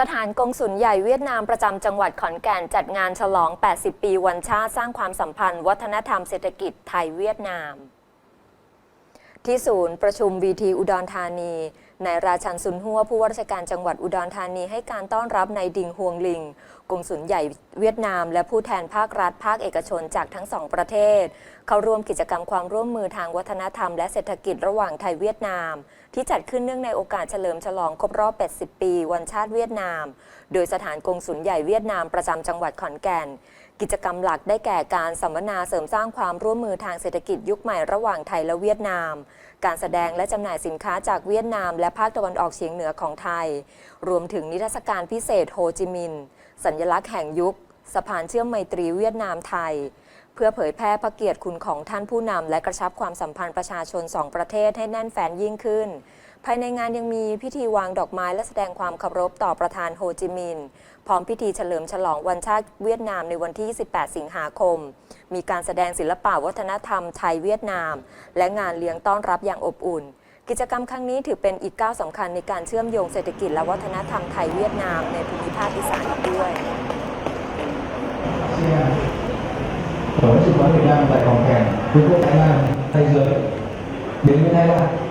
สถานกงสุลใหญ่เวียดนามประจำจังหวัดขอนแก่นจัดงานฉลอง 80 ปีวันชาติสร้างความสัมพันธ์ วัฒนธรรมเศรษฐกิจไทยเวียดนาม ที่ศูนย์ประชุมวีทีอุดรธานี นายราชันซุนหัวผู้ว่าราชการจังหวัดอุดรธานีให้การต้อนรับนายดิงฮวงลิงกงสุลใหญ่เวียดนาม และผู้แทนภาครัฐ ภาคเอกชนจากทั้งสองประเทศ เข้าร่วมกิจกรรมความร่วมมือทางวัฒนธรรมและเศรษฐกิจระหว่างไทยเวียดนาม ที่จัดขึ้นเนื่องในโอกาสเฉลิมฉลองครบรอบ 80 ปี วันชาติเวียดนาม โดยสถานกงสุลใหญ่เวียดนามประจำจังหวัดขอนแก่นกิจกรรมหลักได้แก่การสัมมนาเสริมสร้างความร่วมมือทางเศรษฐกิจยุคใหม่ระหว่างไทยและเวียดนาม การแสดงและจำหน่ายสินค้าจากเวียดนาม และภาคตะวันออกเฉียงเหนือของไทย รวมถึงนิทรรศการพิเศษโฮจิมินห์สัญลักษณ์แห่งยุค สะพานเชื่อมไมตรีเวียดนามไทย เพื่อเผยแพร่พระเกียรติคุณของท่านผู้นำและกระชับความสัมพันธ์ประชาชนสองประเทศให้แน่นแฟนยิ่งขึ้น ภายในงานยังมีพิธีวางดอกไม้และแสดงความเคารพต่อประธานโฮจิมินห์พร้อมพิธีเฉลิมฉลองวันชาติเวียดนามในวันที่28สิงหาคม มีการแสดงศิลปะวัฒนธรรมไทยเวียดนาม และงานเลี้ยงต้อนรับอย่างอบอุ่น กิจกรรมครั้งนี้ถือเป็นอีกก้าวสำคัญในการเชื่อมโยงเศรษฐกิจและวัฒนธรรมไทยเวียดนามในภูมิภาคอีสานด้วย Tổ chức quán Việt Nam tại Hồng Kèn, Vương quốc Thái Lan, Tây Dương đến với Thái Lan